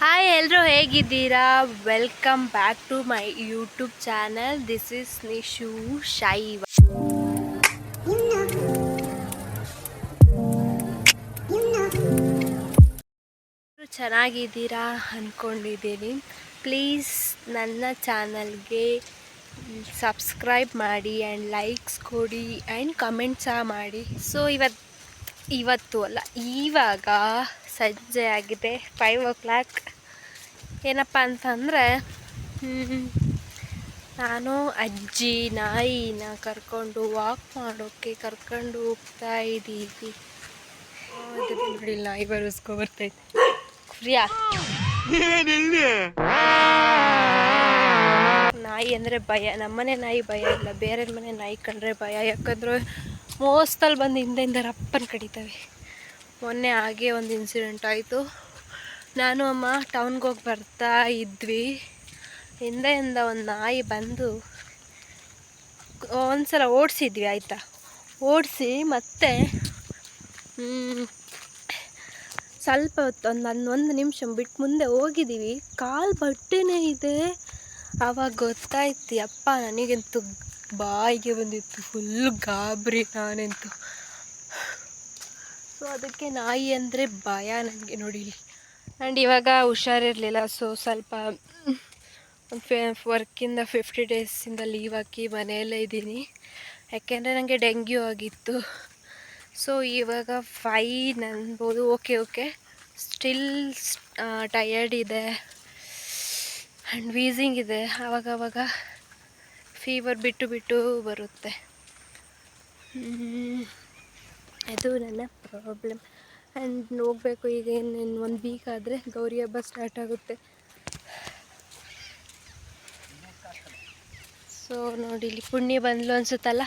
Hi ಎಲ್ಲರೂ ಹೇಗಿದ್ದೀರಾ? Welcome back to my YouTube channel this is Nishu Shaiva ಚೆನ್ನಾಗಿದ್ದೀರಾ ಅಂದ್ಕೊಂಡಿದ್ದೀನಿ ಪ್ಲೀಸ್ ನನ್ನ ಚಾನಲ್ಗೆ ಸಬ್ಸ್ಕ್ರೈಬ್ ಮಾಡಿ ಆ್ಯಂಡ್ ಲೈಕ್ಸ್ ಕೊಡಿ ಆ್ಯಂಡ್ ಕಮೆಂಟ್ ಸಹ ಮಾಡಿ. ಸೊ ಇವತ್ತು ಇವತ್ತು ಅಲ್ಲ ಇವಾಗ ಸಂಜೆ ಆಗಿದೆ ಫೈವ್ ಓ ಕ್ಲಾಕ್ ಏನಪ್ಪ ಅಂತಂದರೆ ನಾನು ಅಜ್ಜಿ ನಾಯಿನ ಕರ್ಕೊಂಡು ವಾಕ್ ಮಾಡೋಕ್ಕೆ ಕರ್ಕೊಂಡು ಹೋಗ್ತಾ ಇದ್ದೀವಿ. ನೋಡಿ ನಾಯಿ ಬರೆಸ್ಕೊ ಬರ್ತೈತೆ. ಪ್ರಿಯಾ. ನಾಯಿ ಅಂದರೆ ಭಯ ನಮ್ಮನೆ ನಾಯಿ ಭಯ ಇಲ್ಲ ಬೇರೆ ಮನೆ ನಾಯಿ ಕಂಡ್ರೆ ಭಯ ಯಾಕಂದ್ರೆ ಮೋಸ್ತಲ್ಲಿ ಬಂದು ಹಿಂದೆಯಿಂದ ರಪ್ಪನ್ ಕಡಿತವೆ. ಮೊನ್ನೆ ಹಾಗೆ ಒಂದು ಇನ್ಸಿಡೆಂಟ್ ಆಯಿತು. ನಾನು ಅಮ್ಮ ಟೌನ್ಗೆ ಹೋಗಿ ಬರ್ತಾ ಇದ್ವಿ. ಹಿಂದೆಯಿಂದ ಒಂದು ನಾಯಿ ಬಂದು ಒಂದ್ಸಲ ಓಡಿಸಿದ್ವಿ, ಆಯಿತಾ? ಓಡಿಸಿ ಮತ್ತೆ ಸ್ವಲ್ಪ ಹೊತ್ತು ಒಂದು ಒಂದು ಒಂದು ನಿಮಿಷ ಬಿಟ್ಟು ಮುಂದೆ ಹೋಗಿದ್ದೀವಿ ಕಾಲು ಬಟ್ಟೆನೇ ಇದೆ. ಆವಾಗ ಗೊತ್ತಾಯ್ತು ಅಪ್ಪ ನನಗಂತೂ ಬಾಯಿಗೆ ಬಂದಿತ್ತು ಫುಲ್ ಗಾಬರಿ ನಾನೆಂತು. ಸೊ ಅದಕ್ಕೆ ನಾಯಿ ಅಂದರೆ ಭಯ ನನಗೆ ನೋಡಿ ಆ್ಯಂಡ್ ಇವಾಗ ಹುಷಾರಿರಲಿಲ್ಲ ಸೊ ಸ್ವಲ್ಪ ಫೆ ವರ್ಕಿಂದ ಫಿಫ್ಟಿ ಡೇಸಿಂದ ಲೀವ್ ಹಾಕಿ ಮನೆಯಲ್ಲೇ ಇದ್ದೀನಿ. ಯಾಕೆಂದರೆ ನನಗೆ ಡೆಂಗ್ಯೂ ಆಗಿತ್ತು. ಸೊ ಇವಾಗ ಫೈನ್ ಅನ್ಬೋದು. ಓಕೆ ಓಕೆ ಸ್ಟಿಲ್ ಟಯರ್ಡ್ ಇದೆ. ಆ್ಯಂಡ್ ವೀಸಿಂಗ್ ಇದೆ. ಆವಾಗವಾಗ ಆವಾಗ ಫೀವರ್ ಬಿಟ್ಟು ಬಿಟ್ಟು ಬರುತ್ತೆ. ಅದು ನನ್ನ ಪ್ರಾಬ್ಲಮ್ ಆ್ಯಂಡ್ ಹೋಗ್ಬೇಕು ಈಗ ಇನ್ನೇನು ಒಂದು ವೀಕ್ ಆದರೆ ಗೌರಿ ಹಬ್ಬ ಸ್ಟಾರ್ಟ್ ಆಗುತ್ತೆ. ಸೊ ನೋಡಿ ಇಲ್ಲಿ ಪುಣ್ಯ ಬಂದ್ಲು ಅನ್ಸುತ್ತಲ್ಲ?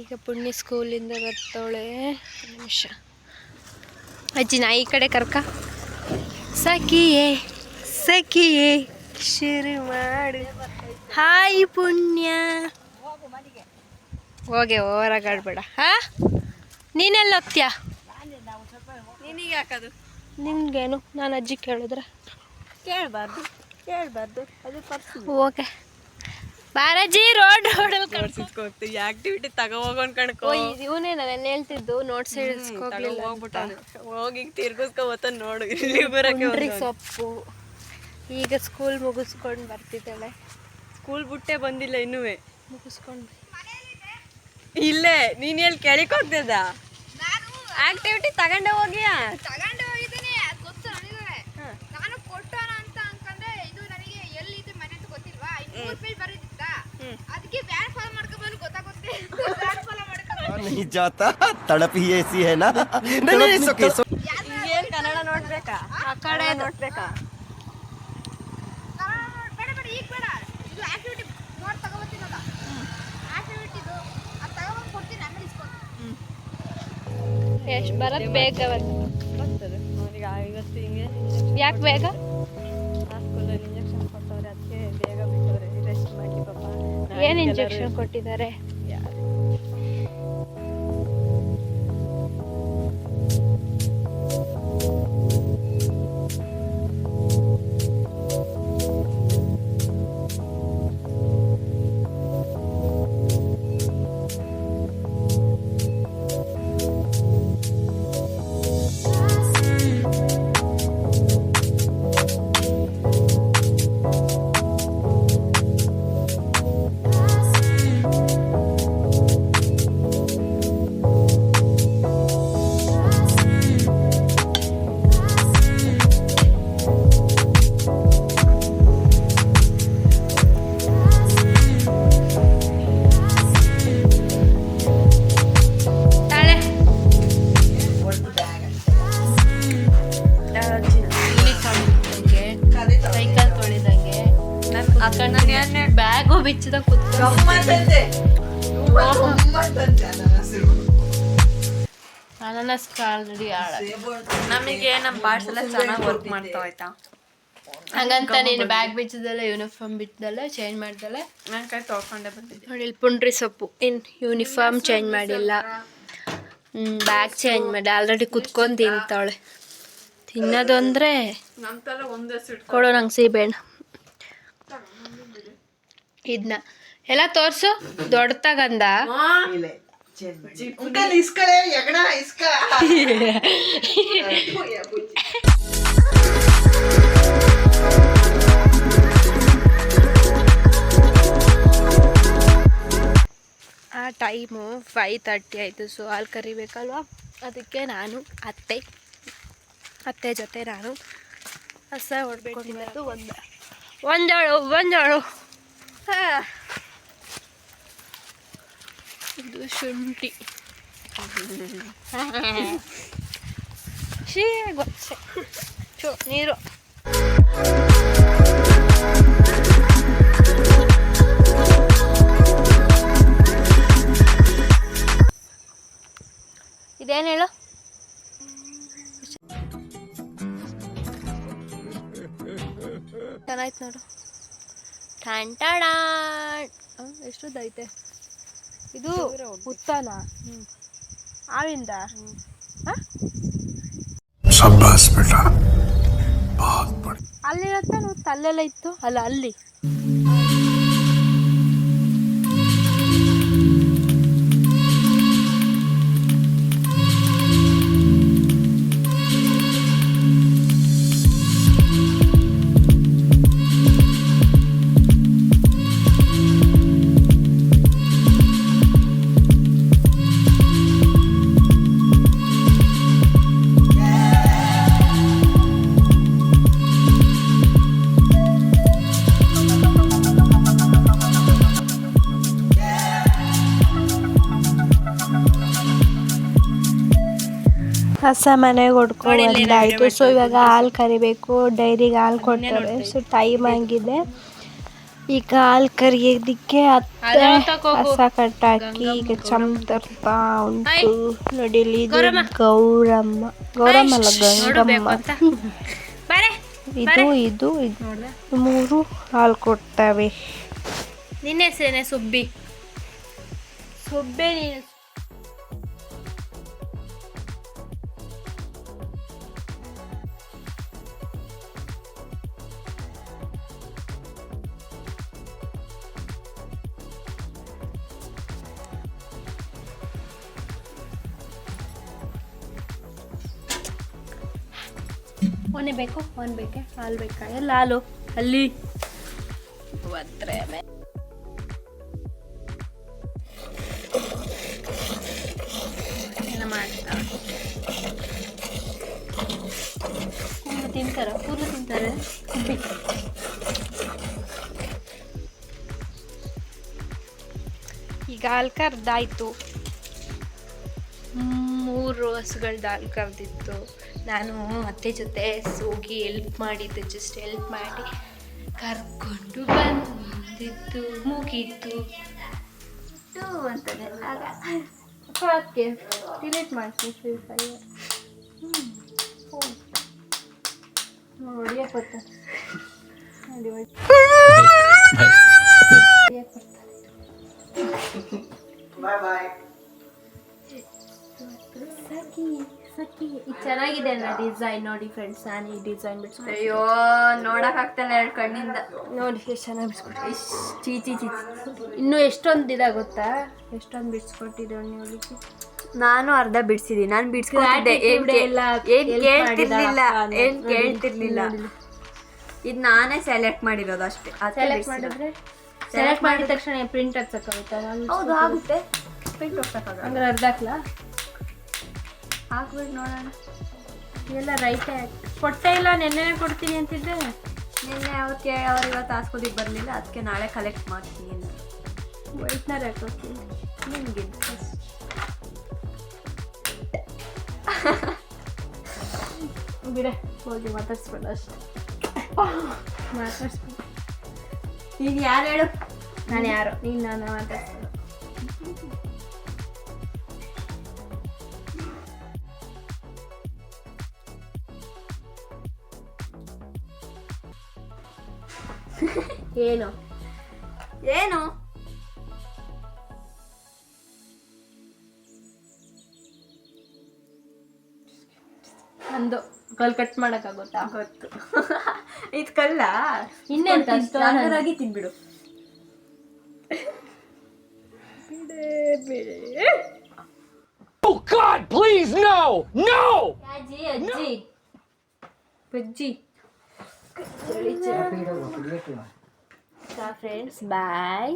ಈಗ ಪುಣ್ಯ ಸ್ಕೂಲಿಂದ ಬರ್ತಾವಳೆ ನಿಮಿಷ. ಅಜ್ಜಿ ನಾ ಈ ಕಡೆ ಕರ್ಕ? ಸಖಿಯೇ. ಸಖಿಯೇ ಶುರು ಮಾಡು. ಹಾಯ್ ಪುಣ್ಯ. ಹೋಗೆ ಹೊರಗಾಡ್ಬೇಡ. ಹಾ? ನೀನೆಲ್ಲ ಹೋಗ್ತೀಯಾ? ನಿನಗೆ ಹಾಕೋದು ನಿನ್ಗೇನು? ನಾನು ಅಜ್ಜಿ ಕೇಳಿದ್ರೆ. ಕೇಳಬಾರ್ದು ಕೇಳಬಾರ್ದು. ಅದು ಓಕೆ ಬಾರಜ್ಜಿ ರೋಡ್ ರೋಡಲ್ಲಿ ಕರ್ಕೊ ಹೋಗ್ತೀವಿ ಆಕ್ಟಿವಿಟಿ ತಗೋ ಹೋಗೋನ್ ಕಣ್ಕೋ. ಓ ಇವನೇ ನಾನು ಹೇಳ್ತಿದ್ದು? ನೋಟ್ಸ್ ಇಳಿಸ್ಕೋಗ್ಲಿಲ್ಲ ಹೋಗ್ಬಿಟ್ಟಾನೆ ಹೋಗಿ ತಿರ್ಗಿಸ್ಕೊ ಬತ್ತ ನೋಡು. ಇಲ್ಲಿ ಬರಕ್ಕೆ ಸೊಪ್ಪು. ಈಗ ಸ್ಕೂಲ್ ಮುಗಿಸ್ಕೊಂಡು ಬರ್ತಿದ್ದಾಳೆ. ಸ್ಕೂಲ್ ಬಿಟ್ಟೆ ಬಂದಿಲ್ಲ ಇನ್ನೂ ಮುಗಿಸ್ಕೊಂಡು ಇಲ್ಲೇ ನೀನ್ ಹೇಳಿ ಕೆಳಕ್ ಹೋಗ್ತಿದ್ದ ಆಕ್ಟಿವಿಟಿ ತಗೊಂಡೆ ಹೋಗಿಯಾ? ತಗೊಂಡು ಹೋಗಿದ್ದೀನಿ ಗೊತ್ತು ನನಗೆ. ನಾನು ಕೊಟ್ಟೋಣ ಅಂತ ಅನ್ಕೊಂಡೆ ಇದು ನನಗೆ ಎಲ್ಲಿದೆ ಮನೆ ಅಂತ ಗೊತ್ತಿಲ್ವಾ ಮೂರು ಪೇಜ್ ಬರೀದಿತ್ತ ಅದಕ್ಕೆ ವ್ಯಾನ್ ಫಾಲೋ ಮಾಡ್ಕೊಂಡ್ ಬಂದು ಗೊತ್ತಾಗುತ್ತೆ ವ್ಯಾನ್ ಫಾಲೋ ಮಾಡ್ಕೊಂಡು नहीं जाता तड़प ही ऐसी है ना नहीं नहीं it's okay, it's okay. ಏನ್ ಕನ್ನಡ ನೋಡ್ಬೇಕಾ ಆ ಕಡೆ ನೋಡ್ಬೇಕಾ ಬೇಡ ಬೇಡ ಈಗ ಬೇಡ ಇದು ಆಕ್ಟಿವಿಟಿ ನೋಡಿ ತಗೋಬತ್ತೀನಲ್ಲ ಆಕ್ಟಿವಿಟಿದು ಅದು ತಗೊಂಡು ಕೊಡ್ತೀನಿ ಆಮೇಲೆ ಇಸ್ಕೊಂಡು ಎಷ್ಟು ಬರೋದು ಬೇಗ ಬರುತ್ತೆ ಬರ್ತದೆ ಅವನಿಗೆ ಇವತ್ತು ಹಿಂಗೆ ಯಾಕೆ ಬೇಗ ಆ ಸ್ಕೂಲಲ್ಲಿ ಇಂಜೆಕ್ಷನ್ ಕೊಟ್ಟವ್ರೆ ಅದಕ್ಕೆ ಬೇಗ ಬಿಟ್ಟವ್ರೆ ರೆಸ್ಟ್ ಮಾಡಿ ಪಾಪ ಏನು ಇಂಜೆಕ್ಷನ್ ಕೊಟ್ಟಿದ್ದಾರೆ ಅನಾನಸ್ ಆಲ್ರೆಡಿ ನಮಗೆ ನಮ್ಮ ಪಾರ್ಟ್ಸ್ ಎಲ್ಲ ಚೆನ್ನಾಗಿ ವರ್ಕ್ ಮಾಡ್ತಾವ ಆಯ್ತಾ? ಹಂಗಂತ ನೀನು ಬ್ಯಾಗ್ ಬಿಚ್ಚದಲ್ಲ ಯೂನಿಫಾರ್ಮ್ ಬಿಟ್ಟದಲ್ಲ ಚೇಂಜ್ ಮಾಡ್ದಲ್ಲ? ನನ್ನ ಕೈ ತೊಳ್ಕೊಂಡೆ ಬಂದಿದ್ದೆ. ನೋಡಿ ಇಲ್ಲಿ ಪುಂಡ್ರಿ ಸೊಪ್ಪು. ಇನ್ ಯೂನಿಫಾರ್ಮ್ ಚೇಂಜ್ ಮಾಡಿಲ್ಲ. ಬ್ಯಾಗ್ ಚೇಂಜ್ ಮಾಡಿ. ಆಲ್ರೆಡಿ ಕುತ್ಕೊಂಡು ತಿಂತಾಳೆ. ತಿನ್ನೋದು ಅಂದರೆ ಕೊಡು ನಂಗೆ ಸೀಬೇಣ ಇದನ್ನ ಎಲ್ಲ ತೋರ್ಸು? ದೊಡ್ಡದಾಗಂದ? ಆ ಟೈಮು ಫೈ ತರ್ಟಿ ಆಯಿತು ಸೊ ಅಲ್ಲಿ ಕರಿಬೇಕಲ್ವ? ಅದಕ್ಕೆ ನಾನು ಅತ್ತೆ ಅತ್ತೆ ಜೊತೆ ನಾನು ಹಸ ಹೊಡ್ಬೇಕು ಒಂದು. ಒಂದೋಳು ಒಂದೋಳು. ಹಾಂ. ಶುಂಠಿ. ಶೀ ಗೊತ್ತೆ. ಚು ನೀರು. ಇದೇನು ಹೇಳು? ಚೆನ್ನಾಯ್ತು ನೋಡು. ಠಾಣ್ ಎಷ್ಟು ಎಷ್ಟೊದ್ದೈತೆ ಇದು ಉತ್ತನ. ಆವಿಂದ? ಅಲ್ಲಿರತ್ತ ತಲ್ಲೆಲ್ಲ ಇತ್ತು? ಅಲ್ಲ ಅಲ್ಲಿ. ಹಸ ಮನೆಗೆ ಹೊಡ್ಕೊಂಡು ಸೊ ಇವಾಗ ಹಾಲು ಕರಿಬೇಕು ಡೈರಿಗೆ ಹಾಲು ಕೊಡ್ತಾರೆ. ಸೊ ಟೈಮ್ ಆಗಿದೆ. ಈಗ ಹಾಲು ಕರಿಯೋದಕ್ಕೆ ಅತ್ತೆ ಕಸ ಕಟ್ಟಾಕಿ ಈಗ ಚಮ್ ತರ್ತಾ ಉಂಟು. ನೋಡಿ ಇದು ಗೌರಮ್ಮ. ಗೌರಮ್ಮ. ಅಲ್ಲ ಗಂಗಮ್ಮ. ಇದು ಇದು ಇದು. ಮೂರು ಹಾಲು ಕೊಡ್ತವೆ. ನಿನ್ನ ಹೆಸರೇನೆ ಸುಬ್ಬಿ? ಸುಬ್ಬೆ ನೀನು ಒನೆ ಬೇಕು ಒನ್ ಬೇಕೆ, ಹಾಲು ಬೇಕಾ? ಎಲ್ಲ ಹಾಲು. ಅಲ್ಲಿ. ಒತ್ರೆ ಮಾಡ್ತಾ. ಕೂರ್ಲು ತಿಂತಾರ? ಕೂದಲು ತಿಂತಾರೆ? ಈಗ ಹಾಲು ಕರ್ದಾಯ್ತು. ಮೂರು ಹಸುಗಳು ದಾಲ್ ಕರೆದಿತ್ತು ನಾನು ಅತ್ತೆ ಜೊತೆ ಹೋಗಿ ಎಲ್ಪ್ ಮಾಡಿದ್ದೆ ಜಸ್ಟ್ ಎಲ್ಪ್ ಮಾಡಿ ಕರ್ಕೊಂಡು ಬಂದಿತ್ತು ಮುಗೀತು. ಅಂತಲೇ ಆಗ. ಸಾಕೆ ಡಿಲೀಟ್ ಮಾಡ್ತೀನಿ ಫ್ರೀ ಫೈರ್ ಹೊಡಿಯಕ್ಕೆ ಬರ್ತಾನೆ ನೋಡಿ ಹೊಡಿಯಕ್ಕೆ ಬಾಯ್ ಬಾಯ್ ಸಖಿ ಸಖಿ ಇದು ಚೆನ್ನಾಗಿದೆ ಅಲ್ಲ ಡಿಸೈನ್ ನೋಡಿ ಫ್ರೆಂಡ್ಸ್ ನಾನು ಈ ಡಿಸೈನ್ ಬಿಡ್ಸ್ಕೊಂಡು ಅಯ್ಯೋ ನೋಡಕ್ ಆಗ್ತಾನೆ ಎರಡು ಕಣ್ಣಿಂದ. ನೋಡಿ ಎಷ್ಟು ಚೆನ್ನಾಗಿ ಬಿಡ್ಸ್ಕೊಟ್ಟು ಚೀ ಚೀಚಿ ಚೀ ಇನ್ನೂ ಎಷ್ಟೊಂದು ಇದೆ ಗೊತ್ತಾ? ಎಷ್ಟೊಂದು ಬಿಡ್ಸ್ಕೊಟ್ಟಿದ್ದೇವೆ ನೋಡಿ ನಾನು ಅರ್ಧ ಬಿಡ್ಸಿದೀನಿ. ನಾನು ಬಿಡ್ಸ್ಕೊತಿದ್ದೆ ಏನು ಕೇಳ್ತಿರ್ಲಿಲ್ಲ. ಏನ್ ಕೇಳ್ತಿರ್ಲಿಲ್ಲ. ಇದು ನಾನೇ ಸೆಲೆಕ್ಟ್ ಮಾಡಿರೋದು ಅಷ್ಟೇ. ಸೆಲೆಕ್ಟ್. ಮಾಡಿದ್ರೆ? ಸೆಲೆಕ್ಟ್ ಮಾಡಿದ ತಕ್ಷಣ ಪ್ರಿಂಟ್ ಹಚ್ಚಕ್ಕಾಗುತ್ತಾ ಹೌದು ಆಗುತ್ತೆ. ಪ್ರಿಂಟ್ ಹೋಗ್ತಕ್ಕಾಗಲ್ಲ ಅಂದ್ರೆ ಅರ್ಧ ಹಾಕ್ಲಾ ಹಾಕ್ಬಿಟ್ಟು ನೋಡೋಣ. ಎಲ್ಲ ರೈಟೇ ಕೊಟ್ಟೆ ಇಲ್ಲ ನೆನ್ನೆ ಕೊಡ್ತೀನಿ ಅಂತಿದ್ದೆ. ನಿನ್ನೆ ಅವ್ರಿಗೆ ಅವ್ರು ಇವತ್ತು ಆಸ್ಕೋದಿಗೆ ಬರಲಿಲ್ಲ ಅದಕ್ಕೆ ನಾಳೆ ಕಲೆಕ್ಟ್ ಮಾಡ್ತೀನಿ ಅಂತ. ವೈಟ್ನರ್ ಹಾಕೋತೀನಿ ನಿಮ್ಗೆ. ಬಿಡೆ ಹೋಗಿ ಮಾತಾಡ್ಸ್ಬೇಡ ಅಷ್ಟೇ. ಮಾತಾಡ್ಸ್ಬೇಡ. ನೀನು ಯಾರು ಹೇಳು? ನಾನು ಯಾರು? ನೀನು ನಾನು ಮಾತಾಡ್ಸ್ಬೇಡ. ಏನು? ಏನು? ನಂದು ಕಲ್ ಕಟ್ ಮಾಡೋಕ್ಕಾಗುತ್ತಾ? ಗೊತ್ತು. ಇದು ಕಲ್ಲ? ಇನ್ನೆಂತ no! ತಿನ್ಬಿಡು ಅಜ್ಜಿ. ಅಜ್ಜಿ. ಬಜ್ಜಿ ಟಾಟಾ ಫ್ರೆಂಡ್ಸ್ ಬಾಯ್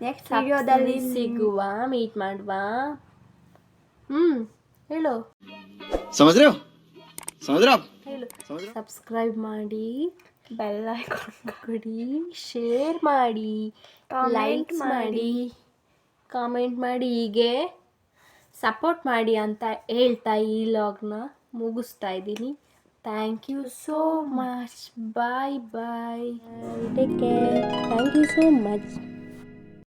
ನೆಕ್ಸ್ಟ್ ವಿಡಿಯೋದಲ್ಲಿ ಸಿಗುವ ಮೀಟ್ ಮಾಡುವ. ಹ್ಮ್ ಹೇಳು. ಹೇಳು. ಸಬ್ಸ್ಕ್ರೈಬ್ ಮಾಡಿ ಬೆಲ್ ಐಕಾನ್ ಕೊಡಿ ಶೇರ್ ಮಾಡಿ ಲೈಕ್ ಮಾಡಿ. ಕಾಮೆಂಟ್ ಮಾಡಿ ಹೀಗೆ ಸಪೋರ್ಟ್ ಮಾಡಿ ಅಂತ ಹೇಳ್ತಾ ಈ ಲಾಗ್ನ ಮುಗಿಸ್ತಾ ಇದ್ದೀನಿ. Thank you so much. Bye bye. Take care. Thank you so much.